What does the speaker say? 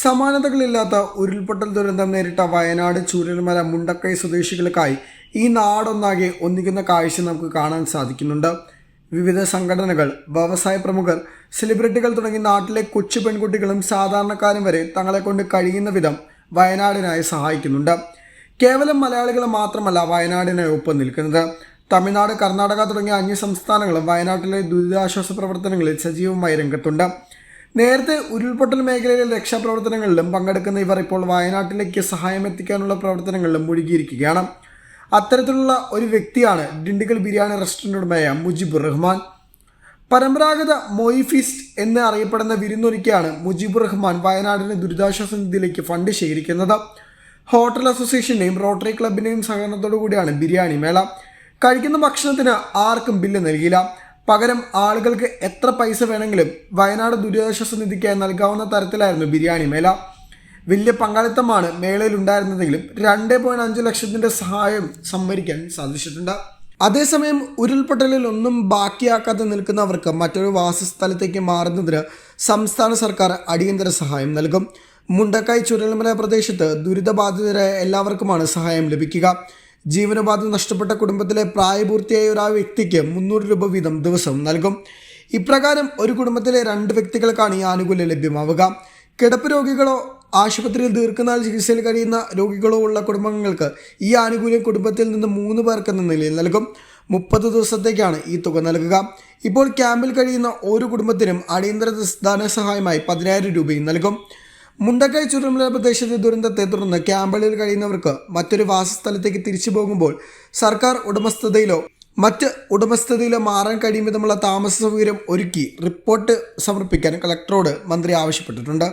സമാനതകളില്ലാത്ത ഉരുൾപൊട്ടൽ ദുരന്തം നേരിട്ട വയനാട് ചൂരൽമല മുണ്ടക്കൈ സ്വദേശികൾക്കായി ഈ നാടൊന്നാകെ ഒന്നിക്കുന്ന കാഴ്ച നമുക്ക് കാണാൻ സാധിക്കുന്നുണ്ട്. വിവിധ സംഘടനകൾ വ്യവസായ പ്രമുഖർ സെലിബ്രിറ്റികൾ തുടങ്ങി നാട്ടിലെ കൊച്ചു പെൺകുട്ടികളും സാധാരണക്കാരും വരെ തങ്ങളെ കൊണ്ട് കഴിയുന്ന വിധം വയനാടിനായി സഹായിക്കുന്നുണ്ട്. കേവലം മലയാളികൾ മാത്രമല്ല വയനാടിനായി ഒപ്പം നിൽക്കുന്നത്. തമിഴ്നാട് കർണാടക തുടങ്ങിയ അന്യ സംസ്ഥാനങ്ങളും വയനാട്ടിലെ ദുരിതാശ്വാസ പ്രവർത്തനങ്ങളിൽ സജീവമായി രംഗത്തുണ്ട്. നേരത്തെ ഉരുൾപൊട്ടൽ മേഖലയിലെ രക്ഷാപ്രവർത്തനങ്ങളിലും പങ്കെടുക്കുന്ന ഇവർ ഇപ്പോൾ വയനാട്ടിലേക്ക് സഹായം എത്തിക്കാനുള്ള പ്രവർത്തനങ്ങളിലും മുഴുകിയിരിക്കുകയാണ്. അത്തരത്തിലുള്ള ഒരു വ്യക്തിയാണ് ഡിണ്ടിഗൽ ബിരിയാണി റെസ്റ്റോറന്റ് ഉടമയായ മുജിബുർ റഹ്മാൻ. പരമ്പരാഗത മൊയ്ഫിസ്റ്റ് എന്ന് അറിയപ്പെടുന്ന വിരുന്നൊരുക്കിയാണ് മുജീബ് റഹ്മാൻ വയനാടിന് ദുരിതാശ്വാസ നിധിയിലേക്ക് ഫണ്ട് ശേഖരിക്കുന്നത്. ഹോട്ടൽ അസോസിയേഷന്റെയും റോട്ടറി ക്ലബിന്റെയും സഹകരണത്തോടു കൂടിയാണ് ബിരിയാണി മേള. കഴിക്കുന്ന ഭക്ഷണത്തിന് ആർക്കും ബില്ല് നൽകിയില്ല. പകരം ആളുകൾക്ക് എത്ര പൈസ വേണമെങ്കിലും വയനാട് ദുരിതാശ്വാസ നിധിക്കായി നൽകാവുന്ന തരത്തിലായിരുന്നു ബിരിയാണി മേള. വലിയ പങ്കാളിത്തമാണ് മേളയിൽ ഉണ്ടായിരുന്നതെങ്കിലും രണ്ട് പോയിന്റ് അഞ്ച് ലക്ഷത്തിന്റെ സഹായം സംഭരിക്കാൻ സാധിച്ചിട്ടുണ്ട്. അതേസമയം ഉരുൾപൊട്ടലിൽ ഒന്നും ബാക്കിയാക്കാതെ നിൽക്കുന്നവർക്ക് മറ്റൊരു വാസസ്ഥലത്തേക്ക് മാറുന്നതിന് സംസ്ഥാന സർക്കാർ അടിയന്തര സഹായം നൽകും. മുണ്ടക്കായ് ചുരൽമല പ്രദേശത്ത് ദുരിതബാധിതരായ എല്ലാവർക്കുമാണ് സഹായം ലഭിക്കുക. ജീവനോപാധി നഷ്ടപ്പെട്ട കുടുംബത്തിലെ പ്രായപൂർത്തിയായ ഒരു ആ വ്യക്തിക്ക് മുന്നൂറ് രൂപ വീതം ദിവസം നൽകും. ഇപ്രകാരം ഒരു കുടുംബത്തിലെ രണ്ട് വ്യക്തികൾക്കാണ് ഈ ആനുകൂല്യം ലഭ്യമാവുക. കിടപ്പ് രോഗികളോ ആശുപത്രിയിൽ ദീർഘനാൾ ചികിത്സയിൽ കഴിയുന്ന രോഗികളോ ഉള്ള കുടുംബങ്ങൾക്ക് ഈ ആനുകൂല്യം കുടുംബത്തിൽ നിന്ന് മൂന്ന് പേർക്ക് എന്ന നിലയിൽ നൽകും. മുപ്പത് ദിവസത്തേക്കാണ് ഈ തുക നൽകുക. ഇപ്പോൾ ക്യാമ്പിൽ കഴിയുന്ന ഓരോ കുടുംബത്തിനും അടിയന്തര ധനസഹായമായി പതിനായിരം രൂപയും നൽകും. മുണ്ടക്കൈ ചുരമല പ്രദേശത്തെ ദുരന്തത്തെ തുടർന്ന് ക്യാമ്പുകളിൽ കഴിയുന്നവർക്ക് മറ്റൊരു വാസസ്ഥലത്തേക്ക് തിരിച്ചു പോകുമ്പോൾ സർക്കാർ ഉടമസ്ഥതയിലോ മറ്റ് ഉടമസ്ഥതയിലോ മാറാൻ കഴിയും വിധമുള്ള താമസ സൗകര്യം ഒരുക്കി റിപ്പോർട്ട് സമർപ്പിക്കാൻ കളക്ടറോട് മന്ത്രി ആവശ്യപ്പെട്ടിട്ടുണ്ട്.